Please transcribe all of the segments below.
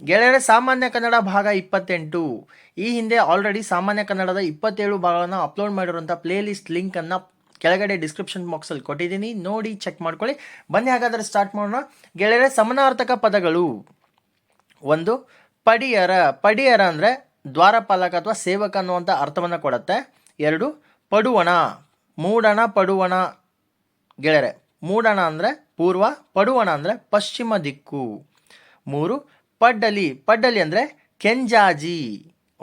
ಗೆಳೆಯರೆ, ಸಾಮಾನ್ಯ ಕನ್ನಡ ಭಾಗ ಇಪ್ಪತ್ತೆಂಟು. ಈ ಹಿಂದೆ ಆಲ್ರೆಡಿ ಸಾಮಾನ್ಯ ಕನ್ನಡದ ಇಪ್ಪತ್ತೇಳು ಭಾಗಗಳನ್ನು ಅಪ್ಲೋಡ್ ಮಾಡಿರುವಂಥ ಪ್ಲೇ ಲಿಸ್ಟ್ ಲಿಂಕನ್ನು ಕೆಳಗಡೆ ಡಿಸ್ಕ್ರಿಪ್ಷನ್ ಬಾಕ್ಸಲ್ಲಿ ಕೊಟ್ಟಿದ್ದೀನಿ. ನೋಡಿ ಚೆಕ್ ಮಾಡ್ಕೊಳ್ಳಿ. ಬನ್ನಿ, ಹಾಗಾದರೆ ಸ್ಟಾರ್ಟ್ ಮಾಡೋಣ. ಗೆಳೆಯರೆ, ಸಮನಾರ್ಥಕ ಪದಗಳು. ಒಂದು, ಪಡಿಯರ. ಪಡಿಯರ ಅಂದರೆ ದ್ವಾರಪಾಲಕ ಅಥವಾ ಸೇವಕ ಅನ್ನುವಂಥ ಅರ್ಥವನ್ನು ಕೊಡುತ್ತೆ. ಎರಡು, ಪಡುವಣ. ಮೂಡಣ, ಪಡುವಣ. ಗೆಳೆಯರೆ, ಮೂಡಣ ಅಂದರೆ ಪೂರ್ವ, ಪಡುವಣ ಅಂದರೆ ಪಶ್ಚಿಮ ದಿಕ್ಕು. ಮೂರು ಪಡ್ಡಲಿ ಪಡ್ಡಲಿ ಅಂದರೆ ಕೆಂಜಾಜಿ.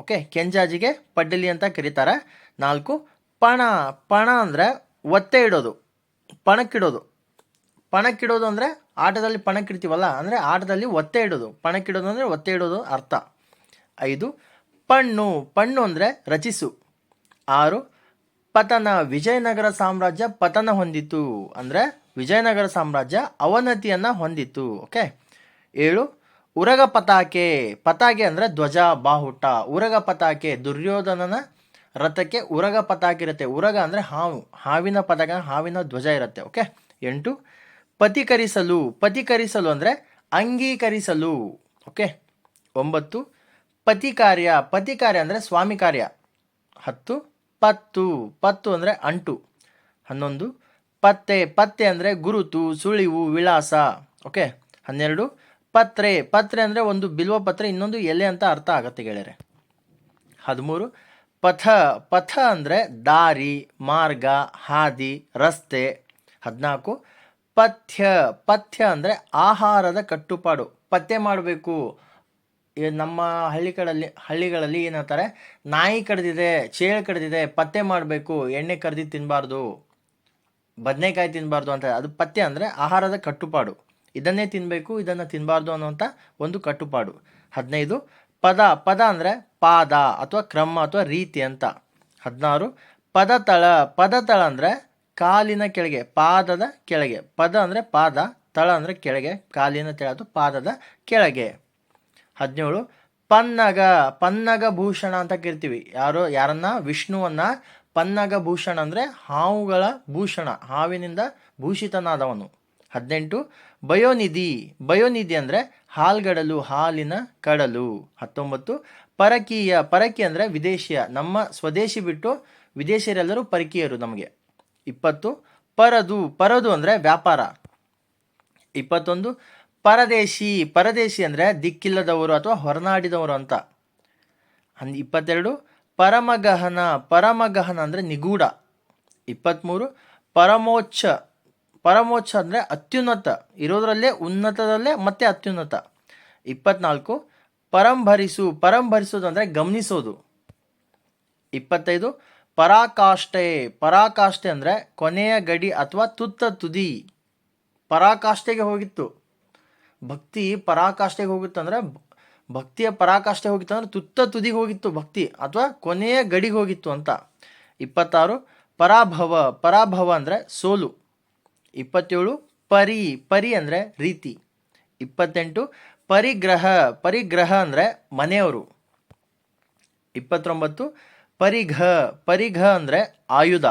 ಓಕೆ ಕೆಂಜಾಜಿಗೆ ಪಡ್ಡಲಿ ಅಂತ ಕರೀತಾರೆ. ನಾಲ್ಕು, ಪಣ ಪಣ ಅಂದರೆ ಒತ್ತೆ ಇಡೋದು, ಪಣಕ್ಕಿಡೋದು. ಪಣಕ್ಕಿಡೋದು ಅಂದರೆ ಆಟದಲ್ಲಿ ಪಣಕ್ಕಿಡ್ತೀವಲ್ಲ, ಅಂದರೆ ಆಟದಲ್ಲಿ ಒತ್ತೆ ಇಡೋದು. ಪಣಕ್ಕಿಡೋದು ಅಂದರೆ ಒತ್ತೆ ಇಡೋದು ಅರ್ಥ. ಐದು, ಪಣ್ಣು ಪಣ್ಣು ಅಂದರೆ ರಚಿಸು. ಆರು, ಪತನ, ವಿಜಯನಗರ ಸಾಮ್ರಾಜ್ಯ ಪತನ ಹೊಂದಿತು. ಅಂದರೆ ವಿಜಯನಗರ ಸಾಮ್ರಾಜ್ಯ ಅವನತಿಯನ್ನು ಹೊಂದಿತು. ಓಕೆ ಏಳು ಉರಗ ಪತಾಕೆ ಪತಾಕೆ ಅಂದರೆ ಧ್ವಜ, ಬಾಹುಟ. ಉರಗ ಪತಾಕೆ, ದುರ್ಯೋಧನನ ರಥಕ್ಕೆ ಉರಗ ಪತಾಕೆ ಇರುತ್ತೆ. ಉರಗ ಅಂದರೆ ಹಾವು. ಹಾವಿನ ಪದಕ ಹಾವಿನ ಧ್ವಜ ಇರುತ್ತೆ, ಓಕೆ? ಎಂಟು, ಪತಿಕರಿಸಲು. ಪತಿಕರಿಸಲು ಅಂದರೆ ಅಂಗೀಕರಿಸಲು, ಓಕೆ? ಒಂಬತ್ತು ಪತಿ ಕಾರ್ಯ ಪತಿ ಕಾರ್ಯ ಅಂದರೆ ಸ್ವಾಮಿ ಕಾರ್ಯ. ಹತ್ತು, ಪತ್ತು. ಪತ್ತು ಅಂದರೆ ಅಂಟು. ಹನ್ನೊಂದು, ಪತ್ತೆ. ಪತ್ತೆ ಅಂದರೆ ಗುರುತು, ಸುಳಿವು, ವಿಳಾಸ, ಓಕೆ? ಹನ್ನೆರಡು ಪತ್ರೆ ಪತ್ರೆ ಅಂದರೆ ಒಂದು ಬಿಲ್ವ ಪತ್ರೆ, ಇನ್ನೊಂದು ಎಲೆ ಅಂತ ಅರ್ಥ ಆಗತ್ತೆ ಗೆಳೆಯರೆ. ಹದಿಮೂರು, ಪಥ ಪಥ ಅಂದರೆ ದಾರಿ, ಮಾರ್ಗ, ಹಾದಿ, ರಸ್ತೆ. ಹದಿನಾಲ್ಕು, ಪಥ್ಯ ಪಥ್ಯ ಅಂದರೆ ಆಹಾರದ ಕಟ್ಟುಪಾಡು. ಪಥ್ಯ ಮಾಡಬೇಕು. ನಮ್ಮ ಹಳ್ಳಿಗಳಲ್ಲಿ ಹಳ್ಳಿಗಳಲ್ಲಿ ಏನಂತಾರೆ? ನಾಯಿ ಕಡ್ದಿದೆ, ಚೇಳು ಕಡ್ದಿದೆ ಪತ್ತೆ ಮಾಡಬೇಕು. ಎಣ್ಣೆ ಕರೆದಿ ತಿನ್ನಬಾರ್ದು ಬದನೆಕಾಯಿ ತಿನ್ನಬಾರ್ದು ಅಂತ. ಅದು ಪಥ್ಯ ಅಂದರೆ ಆಹಾರದ ಕಟ್ಟುಪಾಡು. ಇದನ್ನೇ ತಿನ್ನಬೇಕು ಇದನ್ನು ತಿನ್ನಬಾರ್ದು ಅನ್ನುವಂಥ ಒಂದು ಕಟ್ಟುಪಾಡು. ಹದಿನೈದು, ಪದ ಪದ ಅಂದರೆ ಪಾದ ಅಥವಾ ಕ್ರಮ ಅಥವಾ ರೀತಿ ಅಂತ. ಹದಿನಾರು ಪದ ತಳ ಅಂದರೆ ಕಾಲಿನ ಕೆಳಗೆ, ಪಾದದ ಕೆಳಗೆ. ಪದ ಅಂದರೆ ಪಾದ, ತಳ ಅಂದರೆ ಕೆಳಗೆ, ಕಾಲಿನ ತಳ ಅಥವಾ ಪಾದದ ಕೆಳಗೆ. ಹದಿನೇಳು, ಪನ್ನಗ ಪನ್ನಗ ಭೂಷಣ ಅಂತ ಕರಿತೀವಿ. ಯಾರು, ಯಾರನ್ನ? ವಿಷ್ಣುವನ್ನ. ಪನ್ನಗ ಭೂಷಣ ಅಂದರೆ ಹಾವುಗಳ ಭೂಷಣ, ಹಾವಿನಿಂದ ಭೂಷಿತನಾದವನು. ಹದಿನೆಂಟು ಬಯೋನಿಧಿ ಬಯೋನಿಧಿ ಅಂದರೆ ಹಾಲ್ಗಡಲು, ಹಾಲಿನ ಕಡಲು. ಹತ್ತೊಂಬತ್ತು, ಪರಕೀಯ, ಪರಕಿ ಅಂದರೆ ವಿದೇಶಿಯ, ನಮ್ಮ ಸ್ವದೇಶಿ ಬಿಟ್ಟು ವಿದೇಶಿಯರೆಲ್ಲರೂ ಪರಕೀಯರು ನಮಗೆ. ಇಪ್ಪತ್ತು, ಪರದು ಪರದು ಅಂದರೆ ವ್ಯಾಪಾರ. ಇಪ್ಪತ್ತೊಂದು, ಪರದೇಶಿ ಪರದೇಶಿ ಅಂದರೆ ದಿಕ್ಕಿಲ್ಲದವರು ಅಥವಾ ಹೊರನಾಡಿದವರು ಅಂತ. ಹನ್, ಇಪ್ಪತ್ತೆರಡು, ಪರಮಗಹನ ಪರಮಗಹನ ಅಂದರೆ ನಿಗೂಢ. ಇಪ್ಪತ್ತ್ಮೂರು ಪರಮೋಚ್ಛ. ಪರಮೋಚ್ಛ ಅಂದರೆ ಅತ್ಯುನ್ನತ. ಇರೋದರಲ್ಲೇ ಉನ್ನತದಲ್ಲೇ ಮತ್ತೆ ಅತ್ಯುನ್ನತ. ಇಪ್ಪತ್ನಾಲ್ಕು ಪರಂಭರಿಸು ಪರಂಭರಿಸೋದು ಅಂದರೆ ಗಮನಿಸೋದು. ಇಪ್ಪತ್ತೈದು, ಪರಾಕಾಷ್ಠೆ. ಪರಾಕಾಷ್ಠೆ ಅಂದರೆ ಕೊನೆಯ ಗಡಿ ಅಥವಾ ತುತ್ತ ತುದಿ. ಪರಾಕಾಷ್ಠೆಗೆ ಹೋಗಿತ್ತು. ಭಕ್ತಿ ಪರಾಕಾಷ್ಠೆಗೆ ಹೋಗಿತ್ತು ಅಂದರೆ ಭಕ್ತಿಯ ಪರಾಕಾಷ್ಠೆ ಹೋಗಿತ್ತು ಅಂದರೆ ತುತ್ತ ತುದಿಗೆ ಹೋಗಿತ್ತು ಭಕ್ತಿ ಅಥವಾ ಕೊನೆಯ ಗಡಿಗೆ ಹೋಗಿತ್ತು ಅಂತ. ಇಪ್ಪತ್ತಾರು, ಪರಾಭವ. ಪರಾಭವ ಅಂದರೆ ಸೋಲು. ಇಪ್ಪತ್ತೇಳು ಪರಿ ಪರಿ ಅಂದರೆ ರೀತಿ. ಇಪ್ಪತ್ತೆಂಟು ಪರಿಗ್ರಹ ಪರಿಗ್ರಹ ಅಂದರೆ ಮನೆಯವರು. ಇಪ್ಪತ್ತೊಂಬತ್ತು ಪರಿಘ ಪರಿಘ ಅಂದರೆ ಆಯುಧ.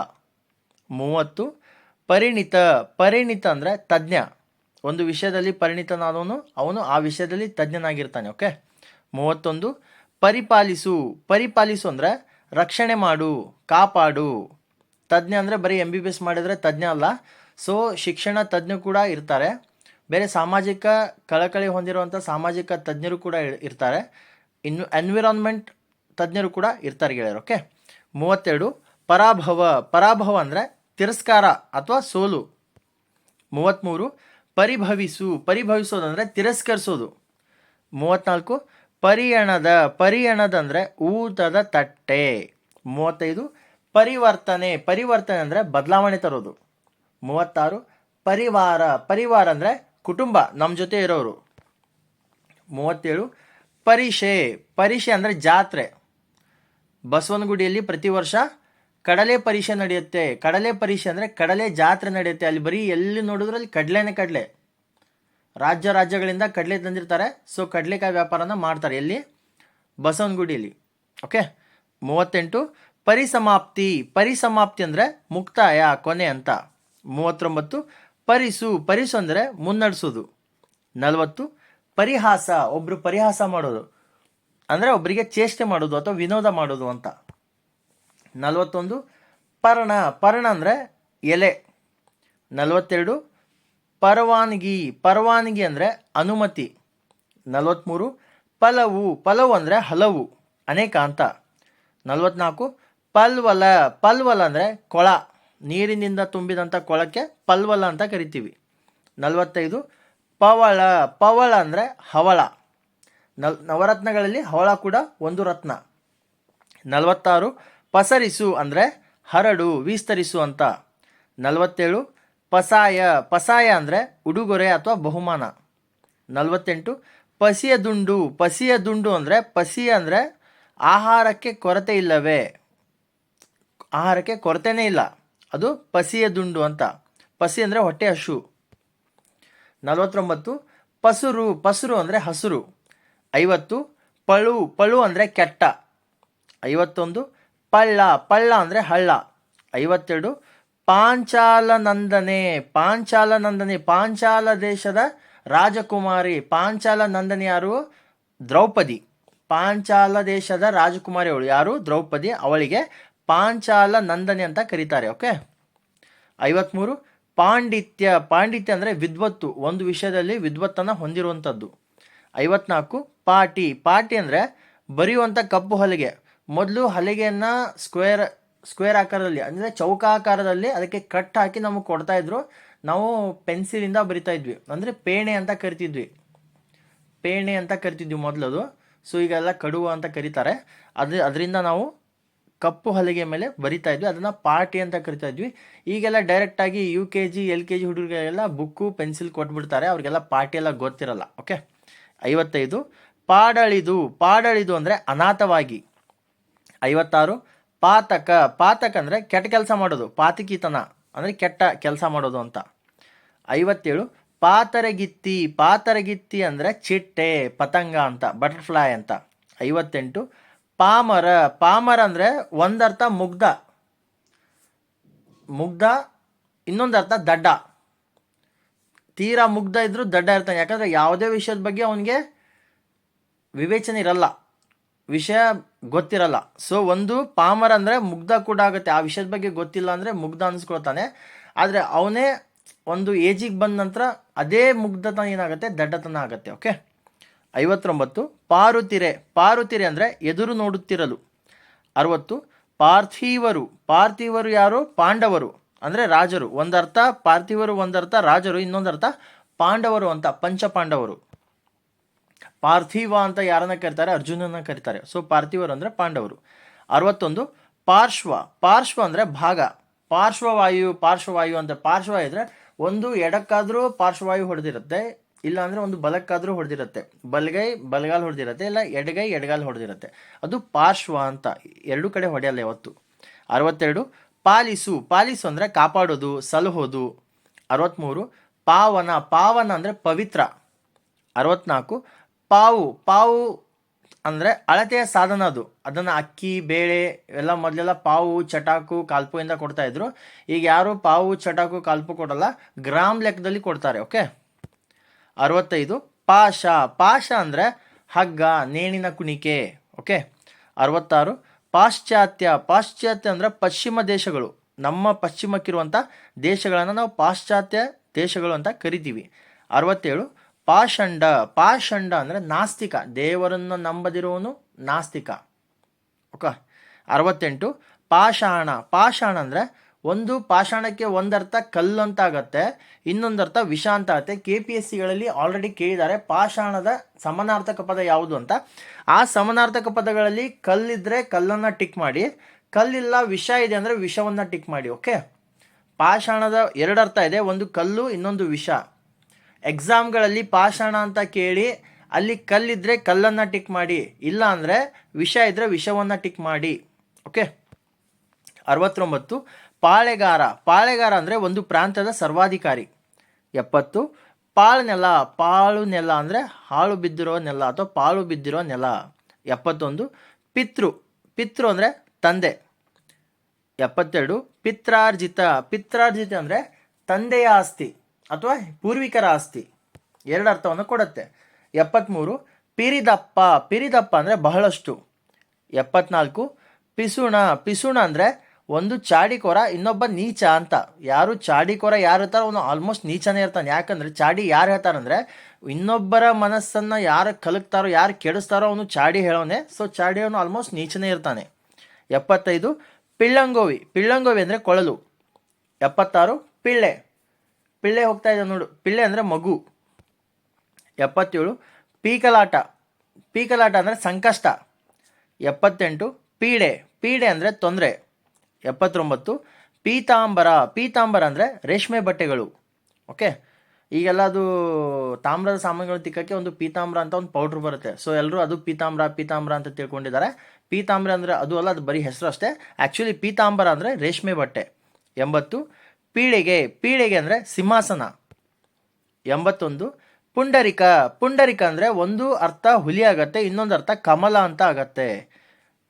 ಮೂವತ್ತು ಪರಿಣಿತ ಪರಿಣಿತ ಅಂದರೆ ತಜ್ಞ. ಒಂದು ವಿಷಯದಲ್ಲಿ ಪರಿಣಿತನಾದವನು, ಅವನು ಆ ವಿಷಯದಲ್ಲಿ ತಜ್ಞನಾಗಿರ್ತಾನೆ, ಓಕೆ? ಮೂವತ್ತೊಂದು ಪರಿಪಾಲಿಸು ಪರಿಪಾಲಿಸು ಅಂದರೆ ರಕ್ಷಣೆ ಮಾಡು, ಕಾಪಾಡು. ತಜ್ಞ ಅಂದರೆ ಬರೀ ಎಂ ಬಿ ಬಿ ಎಸ್ ಮಾಡಿದರೆ ತಜ್ಞ ಅಲ್ಲ ಸೊ ಶಿಕ್ಷಣ ತಜ್ಞರು ಕೂಡ ಇರ್ತಾರೆ. ಬೇರೆ ಸಾಮಾಜಿಕ ಕಳಕಳಿ ಹೊಂದಿರುವಂಥ ಸಾಮಾಜಿಕ ತಜ್ಞರು ಕೂಡ ಇರ್ತಾರೆ. ಇನ್ನು ಎನ್ವಿರಾನ್ಮೆಂಟ್ ತಜ್ಞರು ಕೂಡ ಇರ್ತಾರೆ ಗೆಳೆಯರು ಓಕೆ ಮೂವತ್ತೆರಡು, ಪರಾಭವ ಪರಾಭವ ಅಂದರೆ ತಿರಸ್ಕಾರ ಅಥವಾ ಸೋಲು. ಮೂವತ್ತ್ಮೂರು ಪರಿಭವಿಸು, ಪರಿಭವಿಸೋದು ಅಂದರೆ ತಿರಸ್ಕರಿಸೋದು. ಮೂವತ್ತ್ನಾಲ್ಕು ಪರಿಯಣದ ಪರಿಯಣದ ಅಂದರೆ ಊಟದ ತಟ್ಟೆ. ಮೂವತ್ತೈದು, ಪರಿವರ್ತನೆ ಪರಿವರ್ತನೆ ಅಂದರೆ ಬದಲಾವಣೆ ತರೋದು. ಮೂವತ್ತಾರು. ಪರಿವಾರ ಪರಿವಾರ ಅಂದರೆ ಕುಟುಂಬ ನಮ್ಮ ಜೊತೆ ಇರೋರು. ಮೂವತ್ತೇಳು. ಪರಿಷೆ ಪರಿಷೆ ಅಂದರೆ ಜಾತ್ರೆ. ಬಸವನಗುಡಿಯಲ್ಲಿ ಪ್ರತಿ ವರ್ಷ ಕಡಲೆ ಪರೀಕ್ಷೆ ನಡೆಯುತ್ತೆ. ಕಡಲೆ ಪರೀಕ್ಷೆ ಅಂದರೆ ಕಡಲೆ ಜಾತ್ರೆ ನಡೆಯುತ್ತೆ. ಅಲ್ಲಿ ಬರೀ ಎಲ್ಲಿ ನೋಡಿದ್ರೂ ಅಲ್ಲಿ ಕಡಲೆನೇ ಕಡಲೆ. ರಾಜ್ಯ ರಾಜ್ಯಗಳಿಂದ ಕಡಲೆ ತಂದಿರ್ತಾರೆ. ಸೊ ಕಡಲೆಕಾಯಿ ವ್ಯಾಪಾರನ ಮಾಡ್ತಾರೆ ಎಲ್ಲಿ? ಬಸವನಗುಡಿಯಲ್ಲಿ. ಓಕೆ ಮೂವತ್ತೆಂಟು. ಪರಿಸಮಾಪ್ತಿ. ಪರಿಸಮಾಪ್ತಿ ಅಂದರೆ ಮುಕ್ತಾಯ, ಕೊನೆ ಅಂತ. ಮೂವತ್ತೊಂಬತ್ತು, ಪರಿಸು ಪರಿಸು ಅಂದರೆ ಮುನ್ನಡೆಸೋದು. ನಲವತ್ತು, ಪರಿಹಾಸ ಒಬ್ಬರು ಪರಿಹಾಸ ಮಾಡೋದು. ಅಂದರೆ ಒಬ್ಬರಿಗೆ ಚೇಷ್ಟೆ ಮಾಡೋದು ಅಥವಾ ವಿನೋದ ಮಾಡೋದು ಅಂತ. ನಲವತ್ತೊಂದು, ಪರ್ಣ ಪರ್ಣ ಅಂದರೆ ಎಲೆ. ನಲವತ್ತೆರಡು, ಪರವಾನಗಿ ಪರವಾನಗಿ ಅಂದರೆ ಅನುಮತಿ. ನಲವತ್ತ್ಮೂರು ಪಲವು ಪಲವು ಅಂದರೆ ಹಲವು, ಅನೇಕ ಅಂತ. ನಲವತ್ನಾಲ್ಕು, ಪಲ್ವಲ ಪಲ್ವಲ ಅಂದರೆ ಕೊಳ. ನೀರಿನಿಂದ ತುಂಬಿದಂಥ ಕೊಳಕ್ಕೆ ಪಲ್ವಲ ಅಂತ ಕರಿತೀವಿ. ನಲವತ್ತೈದು, ಪವಳ ಪವಳ ಅಂದರೆ ಹವಳ. ನಲ್, ನವರತ್ನಗಳಲ್ಲಿ ಹವಳ ಕೂಡ ಒಂದು ರತ್ನ. ನಲವತ್ತಾರು, ಪಸರಿಸು ಅಂದರೆ ಹರಡು, ವಿಸ್ತರಿಸು ಅಂತ. ನಲವತ್ತೇಳು, ಪಸಾಯ ಪಸಾಯ ಅಂದರೆ ಉಡುಗೊರೆ ಅಥವಾ ಬಹುಮಾನ. ನಲವತ್ತೆಂಟು, ಪಸಿಯ ದುಂಡು ಪಸಿಯ ದುಂಡು ಅಂದರೆ ಪಸಿ ಅಂದರೆ ಆಹಾರಕ್ಕೆ ಕೊರತೆ ಇಲ್ಲವೇ? ಆಹಾರಕ್ಕೆ ಕೊರತೆನೇ ಇಲ್ಲ. ಅದು ಪಸಿಯ ದುಂಡು ಅಂತ. ಪಸಿ ಅಂದರೆ ಹೊಟ್ಟೆ ಹಸು. ನಲವತ್ತೊಂಬತ್ತು, ಪಸುರು ಪಸುರು ಅಂದರೆ ಹಸುರು. ಐವತ್ತು, ಪಳು ಪಳು ಅಂದರೆ ಕೆಟ್ಟ. ಐವತ್ತೊಂದು, ಪಳ್ಳ ಪಳ್ಳ ಅಂದರೆ ಹಳ್ಳ. ಐವತ್ತೆರಡು ಪಾಂಚಾಲ ನಂದನೆ ಪಾಂಚಾಲ ನಂದನೆ ಪಾಂಚಾಲ ದೇಶದ ರಾಜಕುಮಾರಿ. ಪಾಂಚಾಲ ನಂದನೆ ಯಾರು? ದ್ರೌಪದಿ. ಪಾಂಚಾಲ ದೇಶದ ರಾಜಕುಮಾರಿ ಅವಳು ಯಾರು? ದ್ರೌಪದಿ. ಅವಳಿಗೆ ಪಾಂಚಾಲ ನಂದನೆ ಅಂತ ಕರೀತಾರೆ ಓಕೆ ಐವತ್ಮೂರು, ಪಾಂಡಿತ್ಯ ಪಾಂಡಿತ್ಯ ಅಂದರೆ ವಿದ್ವತ್ತು, ಒಂದು ವಿಷಯದಲ್ಲಿ ವಿದ್ವತ್ತನ್ನು ಹೊಂದಿರುವಂಥದ್ದು ಐವತ್ನಾಲ್ಕು, ಪಾಟಿ ಪಾಟಿ ಅಂದರೆ ಬರೆಯುವಂಥ ಕಪ್ಪು ಹಲಿಗೆ. ಮೊದಲು ಹಲಿಗೆಯನ್ನು ಸ್ಕ್ವೇರ್ ಸ್ಕ್ವೇರ್ ಆಕಾರದಲ್ಲಿ, ಅಂದರೆ ಚೌಕಾಕಾರದಲ್ಲಿ ಅದಕ್ಕೆ ಕಟ್ ಹಾಕಿ ನಮಗೆ ಕೊಡ್ತಾ ಇದ್ರು. ನಾವು ಪೆನ್ಸಿಲಿಂದ ಬರಿತಾ ಇದ್ವಿ, ಅಂದರೆ ಪೇಣೆ ಅಂತ ಕರಿತಿದ್ವಿ. ಪೇಣೆ ಅಂತ ಕರಿತಿದ್ವಿ ಮೊದಲದು. ಸೊ ಈಗೆಲ್ಲ ಕಡುವ ಅಂತ ಕರೀತಾರೆ. ಅದು, ಅದರಿಂದ ನಾವು ಕಪ್ಪು ಹಲಗೆ ಮೇಲೆ ಬರಿತಾ ಇದ್ವಿ. ಅದನ್ನು ಪಾರ್ಟಿ ಅಂತ ಕರಿತಾ ಇದ್ವಿ. ಈಗೆಲ್ಲ ಡೈರೆಕ್ಟಾಗಿ U K G L K G ಹುಡುಗರಿಗೆಲ್ಲ book pencil ಕೊಟ್ಬಿಡ್ತಾರೆ. ಅವ್ರಿಗೆಲ್ಲ ಪಾರ್ಟಿ ಎಲ್ಲ ಗೊತ್ತಿರಲ್ಲ. ಓಕೆ ಐವತ್ತೈದು. ಪಾಡಳಿದು. ಪಾಡಳಿದು ಅಂದರೆ ಅನಾಥವಾಗಿ. ಐವತ್ತಾರು. ಪಾತಕ. ಪಾತಕ ಅಂದರೆ ಕೆಟ್ಟ ಕೆಲಸ ಮಾಡೋದು. ಪಾತಕಿತನ ಅಂದರೆ ಕೆಟ್ಟ ಕೆಲಸ ಮಾಡೋದು ಅಂತ. ಐವತ್ತೇಳು. ಪಾತರಗಿತ್ತಿ. ಪಾತರಗಿತ್ತಿ ಅಂದರೆ ಚಿಟ್ಟೆ, ಪತಂಗ ಅಂತ ಬಟರ್ಫ್ಲೈ ಅಂತ. ಐವತ್ತೆಂಟು. ಪಾಮರ ಪಾಮರ ಅಂದರೆ ಒಂದರ್ಥ ಮುಗ್ಧ. ಮುಗ್ಧ ಇನ್ನೊಂದು ಅರ್ಥ ದಡ್ಡ. ತೀರಾ ಮುಗ್ಧ ಇದ್ದರೂ ದಡ್ಡ ಇರ್ತಾನೆ. ಯಾಕಂದರೆ ಯಾವುದೇ ವಿಷಯದ ಬಗ್ಗೆ ಅವನಿಗೆ ವಿವೇಚನೆ ಇರಲ್ಲ. ವಿಷಯ ಗೊತ್ತಿರಲ್ಲ. ಸೊ ಒಂದು ಪಾಮರ ಅಂದರೆ ಮುಗ್ಧ ಕೂಡ ಆಗುತ್ತೆ. ಆ ವಿಷಯದ ಬಗ್ಗೆ ಗೊತ್ತಿಲ್ಲ ಅಂದರೆ ಮುಗ್ಧ ಅನ್ಸ್ಕೊಳ್ತಾನೆ. ಆದರೆ ಅವನೇ ಒಂದು ಏಜಿಗೆ ಬಂದ ನಂತರ ಅದೇ ಮುಗ್ಧತನ ಏನಾಗುತ್ತೆ? ದಡ್ಡತನ ಆಗುತ್ತೆ ಓಕೆ ಐವತ್ತೊಂಬತ್ತು, ಪಾರುತಿರೆ. ಪಾರುತಿರೆ ಅಂದರೆ ಎದುರು ನೋಡುತ್ತಿರಲು. ಅರವತ್ತು, ಪಾರ್ಥಿವರು. ಪಾರ್ಥಿವರು ಯಾರು? ಪಾಂಡವರು. ಅಂದರೆ ರಾಜರು. ಒಂದರ್ಥ, ಪಾರ್ಥಿವರು ಒಂದರ್ಥ, ರಾಜರು ಇನ್ನೊಂದರ್ಥ, ಪಾಂಡವರು ಅಂತ, ಪಂಚಪಾಂಡವರು. ಪಾರ್ಥಿವ ಅಂತ ಯಾರನ್ನ ಕರೀತಾರೆ? ಅರ್ಜುನನ ಕರೀತಾರೆ. ಸೊ ಪಾರ್ಥಿವರು ಅಂದರೆ ಪಾಂಡವರು. ಅರವತ್ತೊಂದು, ಪಾರ್ಶ್ವ. ಪಾರ್ಶ್ವ ಅಂದರೆ ಭಾಗ. ಪಾರ್ಶ್ವವಾಯು ಪಾರ್ಶ್ವವಾಯು ಅಂತ ಪಾರ್ಶ್ವ ಇದ್ದರೆ ಒಂದು ಎಡಕ್ಕಾದರೂ ಪಾರ್ಶ್ವವಾಯು ಹೊಡೆದಿರುತ್ತೆ. ಇಲ್ಲ ಅಂದರೆ ಒಂದು ಬಲಕ್ಕಾದರೂ ಹೊಡೆದಿರುತ್ತೆ. ಬಲಗೈ, ಬಲಗಾಲ್ ಹೊಡೆದಿರುತ್ತೆ, ಇಲ್ಲ ಎಡಗೈ, ಎಡಗಾಲ್ ಹೊಡೆದಿರುತ್ತೆ. ಅದು ಪಾರ್ಶ್ವ ಅಂತ. ಎರಡು ಕಡೆ ಹೊಡೆಯಲ್ಲ ಯಾವತ್ತು. ಅರವತ್ತೆರಡು, ಪಾಲಿಸು. ಪಾಲಿಸು ಅಂದರೆ ಕಾಪಾಡೋದು, ಸಲಹೋದು. ಅರವತ್ತ್ಮೂರು ಪಾವನ. ಪಾವನ ಅಂದರೆ ಪವಿತ್ರ. ಅರವತ್ನಾಲ್ಕು, ಪಾವು. ಪಾವು ಅಂದರೆ ಅಳತೆಯ ಸಾಧನ ಅದು. ಅದನ್ನು ಅಕ್ಕಿ, ಬೇಳೆ, ಎಲ್ಲ ಮೊದಲೆಲ್ಲ ಪಾವು, ಚಟಾಕು ಕಾಲ್ಪು ಇಂದ ಕೊಡ್ತಾ ಇದ್ರು. ಈಗ ಯಾರು ಪಾವು, ಚಟಾಕು, ಕಾಲ್ಪು ಕೊಡಲ್ಲ, ಗ್ರಾಮ್ ಲೆಕ್ಕದಲ್ಲಿ ಕೊಡ್ತಾರೆ ಓಕೆ ಅರವತ್ತೈದು. ಪಾಶ ಪಾಶ ಅಂದರೆ ಹಗ್ಗ, ನೇಣಿನ ಕುಣಿಕೆ. ಓಕೆ? ಅರವತ್ತಾರು. ಪಾಶ್ಚಾತ್ಯ. ಪಾಶ್ಚಾತ್ಯ ಅಂದರೆ ಪಶ್ಚಿಮ ದೇಶಗಳು. ನಮ್ಮ ಪಶ್ಚಿಮಕ್ಕಿರುವಂಥ ದೇಶಗಳನ್ನು ನಾವು ಪಾಶ್ಚಾತ್ಯ ದೇಶಗಳು ಅಂತ ಕರಿತೀವಿ. ಅರವತ್ತೇಳು. ಪಾಷಂಡ. ಪಾಷಂಡ ಅಂದರೆ ನಾಸ್ತಿಕ. ದೇವರನ್ನು ನಂಬದಿರೋನು ನಾಸ್ತಿಕ. ಓಕೆ? ಅರವತ್ತೆಂಟು. ಪಾಷಾಣ. ಪಾಷಾಣ ಅಂದರೆ ಒಂದು ಪಾಷಾಣಕ್ಕೆ ಒಂದರ್ಥ ಕಲ್ಲು ಅಂತ ಆಗತ್ತೆ ಇನ್ನೊಂದರ್ಥ ವಿಷ ಅಂತ ಆಗುತ್ತೆ ಕೆ ಪಿ ಎಸ್ ಸಿಗಳಲ್ಲಿ ಆಲ್ರೆಡಿ ಕೇಳಿದ್ದಾರೆ, ಪಾಷಾಣದ ಸಮನಾರ್ಥಕ ಪದ ಯಾವುದು ಅಂತ. ಆ ಸಮನಾರ್ಥಕ ಪದಗಳಲ್ಲಿ ಕಲ್ಲಿದ್ದರೆ ಕಲ್ಲನ್ನು ಟಿಕ್ ಮಾಡಿ, ಕಲ್ಲಿಲ್ಲ ವಿಷ ಇದೆ ಅಂದರೆ ವಿಷವನ್ನು ಟಿಕ್ ಮಾಡಿ ಓಕೆ ಪಾಷಾಣದ ಎರಡು ಅರ್ಥ ಇದೆ, ಒಂದು ಕಲ್ಲು, ಇನ್ನೊಂದು ವಿಷ. ಎಕ್ಸಾಮ್ಗಳಲ್ಲಿ ಪಾಷಾಣ ಅಂತ ಕೇಳಿ, ಅಲ್ಲಿ ಕಲ್ಲಿದ್ರೆ ಕಲ್ಲನ್ನು ಟಿಕ್ ಮಾಡಿ, ಇಲ್ಲ ಅಂದರೆ ವಿಷ ಇದ್ದರೆ ವಿಷವನ್ನು ಟಿಕ್ ಮಾಡಿ ಓಕೆ ಅರವತ್ತೊಂಬತ್ತು ಪಾಳೆಗಾರ. ಪಾಳೆಗಾರ ಅಂದರೆ ಒಂದು ಪ್ರಾಂತದ ಸರ್ವಾಧಿಕಾರಿ. ಎಪ್ಪತ್ತು, ಪಾಳು ನೆಲ ಪಾಳು ನೆಲ ಅಂದರೆ ಹಾಳು ಬಿದ್ದಿರೋ ನೆಲ ಅಥವಾ ಪಾಳು ಬಿದ್ದಿರೋ ನೆಲ. ಎಪ್ಪತ್ತೊಂದು, ಪಿತೃ. ಪಿತೃ ಅಂದರೆ ತಂದೆ. ಎಪ್ಪತ್ತೆರಡು, ಪಿತ್ರಾರ್ಜಿತ. ಪಿತ್ರಾರ್ಜಿತ ಅಂದರೆ ತಂದೆಯ ಆಸ್ತಿ ಅಥವಾ ಪೂರ್ವಿಕರ ಆಸ್ತಿ. ಎರಡು ಅರ್ಥವನ್ನು ಕೊಡುತ್ತೆ. ಎಪ್ಪತ್ತ್ಮೂರು ಪಿರಿದಪ್ಪ. ಪಿರಿದಪ್ಪ ಅಂದರೆ ಬಹಳಷ್ಟು. ಎಪ್ಪತ್ನಾಲ್ಕು, ಪಿಸುಣ. ಪಿಸುಣ ಅಂದರೆ ಒಂದು ಚಾಡಿಕೋರ, ಇನ್ನೊಬ್ಬ ನೀಚ ಅಂತ. ಯಾರು ಚಾಡಿಕೋರ, ಯಾರು ಇರ್ತಾರೋ ಅವನು ಆಲ್ಮೋಸ್ಟ್ ನೀಚನೇ ಇರ್ತಾನೆ. ಯಾಕಂದ್ರೆ ಚಾಡಿ ಯಾರು ಹೇಳ್ತಾರಂದ್ರೆ, ಇನ್ನೊಬ್ಬರ ಮನಸ್ಸನ್ನು ಯಾರು ಕಲಕ್ತಾರೋ, ಯಾರು ಕೆಡಿಸ್ತಾರೋ ಅವನು ಚಾಡಿ ಹೇಳೋನೆ. ಸೊ ಚಾಡಿ ಅವನು ಆಲ್ಮೋಸ್ಟ್ ನೀಚನೇ ಇರ್ತಾನೆ. ಎಪ್ಪತ್ತೈದು, ಪಿಳ್ಳಂಗೋವಿ. ಪಿಳ್ಳಂಗೋವಿ ಅಂದರೆ ಕೊಳಲು. ಎಪ್ಪತ್ತಾರು, ಪಿಳ್ಳೆ. ಪಿಳ್ಳೆ ಹೋಗ್ತಾ ಇದೆ ನೋಡು. ಪಿಳ್ಳೆ ಅಂದರೆ ಮಗು. ಎಪ್ಪತ್ತೇಳು, ಪೀಕಲಾಟ. ಪೀಕಲಾಟ ಅಂದರೆ ಸಂಕಷ್ಟ. ಎಪ್ಪತ್ತೆಂಟು, ಪೀಡೆ. ಪೀಡೆ ಅಂದರೆ ತೊಂದರೆ. ಎಪ್ಪತ್ತೊಂಬತ್ತು, ಪೀತಾಂಬರ ಪೀತಾಂಬರ ಅಂದರೆ ರೇಷ್ಮೆ ಬಟ್ಟೆಗಳು ಓಕೆ ಈಗೆಲ್ಲ ಅದು ತಾಮ್ರದ ಸಾಮಾನುಗಳು ತಿಕ್ಕಕ್ಕೆ ಒಂದು ಪೀತಾಂಬರ ಅಂತ ಒಂದು ಪೌಡ್ರ್ ಬರುತ್ತೆ. ಸೊ ಎಲ್ಲರೂ ಅದು ಪೀತಾಂಬ್ರ ಪೀತಾಂಬ್ರ ಅಂತ ತಿಳ್ಕೊಂಡಿದ್ದಾರೆ. ಪೀತಾಂಬ್ರ ಅಂದರೆ ಅದು ಅಲ್ಲ, ಅದು ಬರೀ ಹೆಸರು ಅಷ್ಟೇ. ಆ್ಯಕ್ಚುಲಿ ಪೀತಾಂಬರ ಅಂದರೆ ರೇಷ್ಮೆ ಬಟ್ಟೆ. ಎಂಬತ್ತು, ಪೀಳಿಗೆ ಪೀಳಿಗೆ ಅಂದರೆ ಸಿಂಹಾಸನ. ಎಂಬತ್ತೊಂದು, ಪುಂಡರಿಕ ಪುಂಡರಿಕ ಅಂದರೆ ಒಂದು ಅರ್ಥ ಹುಲಿ ಆಗತ್ತೆ, ಇನ್ನೊಂದು ಅರ್ಥ ಕಮಲ ಅಂತ ಆಗತ್ತೆ.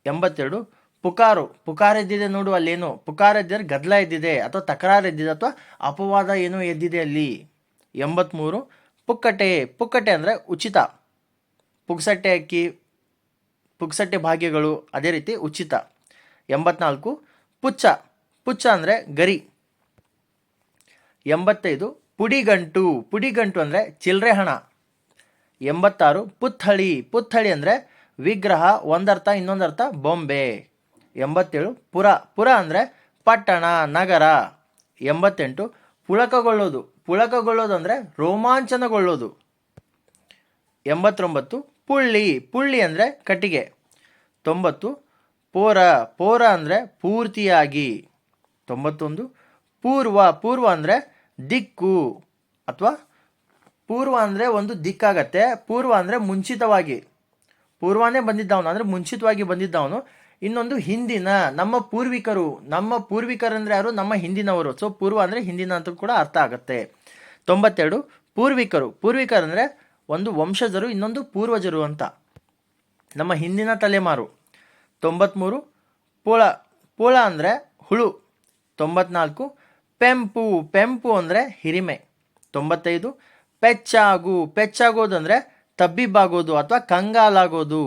ಎಂಬತ್ತೆರಡು ಪುಕಾರು, ಪುಕಾರ ಎದ್ದಿದೆ ನೋಡು ಅಲ್ಲೇನು? ಪುಕಾರ ಎದ್ದಿದ್ರೆ ಗದ್ದಲ ಎದ್ದಿದೆ ಅಥವಾ ತಕರಾರು ಎದ್ದಿದೆ ಅಥವಾ ಅಪವಾದ ಏನೋ ಎದ್ದಿದೆ ಅಲ್ಲಿ. ಎಂಬತ್ತ್ಮೂರು ಪುಕ್ಕಟೆ ಪುಕ್ಕಟೆ ಅಂದರೆ ಉಚಿತ. ಪುಗ್ಸಟ್ಟೆ ಅಕ್ಕಿ, ಪುಗ್ಸಟ್ಟೆ ಭಾಗ್ಯಗಳು, ಅದೇ ರೀತಿ ಉಚಿತ. ಎಂಬತ್ನಾಲ್ಕು, ಪುಚ್ಚ. ಪುಚ್ಚ ಅಂದರೆ ಗರಿ. ಎಂಬತ್ತೈದು, ಪುಡಿಗಂಟು. ಪುಡಿಗಂಟು ಅಂದರೆ ಚಿಲ್ಲರೆ ಹಣ. ಎಂಬತ್ತಾರು, ಪುತ್ಥಳಿ. ಪುತ್ಥಳಿ ಅಂದರೆ ವಿಗ್ರಹ, ಒಂದರ್ಥ, ಇನ್ನೊಂದರ್ಥ, ಬೊಂಬೆ. ಎಂಬತ್ತೇಳು, ಪುರ ಪುರ ಅಂದರೆ ಪಟ್ಟಣ, ನಗರ. ಎಂಬತ್ತೆಂಟು, ಪುಳಕಗೊಳ್ಳೋದು. ಪುಳಕಗೊಳ್ಳೋದು ಅಂದರೆ ರೋಮಾಂಚನಗೊಳ್ಳೋದು. ಎಂಬತ್ತೊಂಬತ್ತು, ಪುಳ್ಳಿ. ಪುಳ್ಳಿ ಅಂದರೆ ಕಟ್ಟಿಗೆ. ತೊಂಬತ್ತು, ಪೋರ. ಪೋರ ಅಂದರೆ ಪೂರ್ತಿಯಾಗಿ. ತೊಂಬತ್ತೊಂದು, ಪೂರ್ವ. ಪೂರ್ವ ಅಂದರೆ ದಿಕ್ಕು. ಅಥವಾ ಪೂರ್ವ ಅಂದರೆ ಒಂದು ದಿಕ್ಕಾಗತ್ತೆ. ಪೂರ್ವ ಅಂದರೆ ಮುಂಚಿತವಾಗಿ. ಪೂರ್ವನೇ ಬಂದಿದ್ದವನು ಅಂದರೆ ಮುಂಚಿತವಾಗಿ ಬಂದಿದ್ದವನು. ಇನ್ನೊಂದು ಹಿಂದಿನ, ನಮ್ಮ ಪೂರ್ವಿಕರು, ನಮ್ಮ ಪೂರ್ವಿಕರಂದ್ರೆ ಯಾರು? ನಮ್ಮ ಹಿಂದಿನವರು. ಸೊ ಪೂರ್ವ ಅಂದರೆ ಹಿಂದಿನ ಅಂತ ಕೂಡ ಅರ್ಥ ಆಗುತ್ತೆ. ತೊಂಬತ್ತೆರಡು, ಪೂರ್ವಿಕರು. ಪೂರ್ವಿಕರು ಅಂದರೆ ಒಂದು ವಂಶಜರು, ಇನ್ನೊಂದು ಪೂರ್ವಜರು ಅಂತ. ನಮ್ಮ ಹಿಂದಿನ ತಲೆಮಾರು. ತೊಂಬತ್ತ್ಮೂರು ಪೋಳ. ಪೋಳ ಅಂದರೆ ಹುಳು. ತೊಂಬತ್ನಾಲ್ಕು, ಪೆಂಪು. ಪೆಂಪು ಅಂದರೆ ಹಿರಿಮೆ. ತೊಂಬತ್ತೈದು, ಪೆಚ್ಚಾಗು. ಪೆಚ್ಚಾಗೋದು ಅಂದರೆ ತಬ್ಬಿಬ್ಬಾಗೋದು ಅಥವಾ ಕಂಗಾಲಾಗೋದು.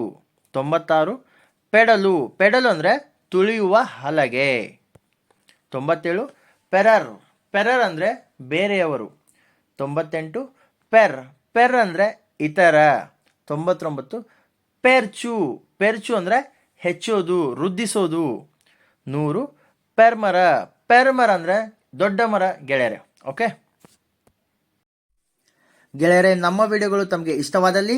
ತೊಂಬತ್ತಾರು ಪೆಡಲು ಪೆಡಲು ಅಂದರೆ ತುಳಿಯುವ ಹಲಗೆ. ತೊಂಬತ್ತೇಳು, ಪೆರರ್ ಪೆರರ್ ಅಂದರೆ ಬೇರೆಯವರು. ತೊಂಬತ್ತೆಂಟು, ಪೆರ್ ಪೆರ್ ಅಂದರೆ ಇತರ. ತೊಂಬತ್ತೊಂಬತ್ತು, ಪೆರ್ಚು ಪೆರ್ಚು ಅಂದರೆ ಹೆಚ್ಚೋದು, ವೃದ್ಧಿಸೋದು. ನೂರು, ಪೆರ್ಮರ ಪೆರ್ಮರ ಅಂದರೆ ದೊಡ್ಡ ಮರ, ಗೆಳೆಯರೆ, ಓಕೆ? ಗೆಳೆಯರೆ, ನಮ್ಮ ವಿಡಿಯೋಗಳು ತಮಗೆ ಇಷ್ಟವಾದಲ್ಲಿ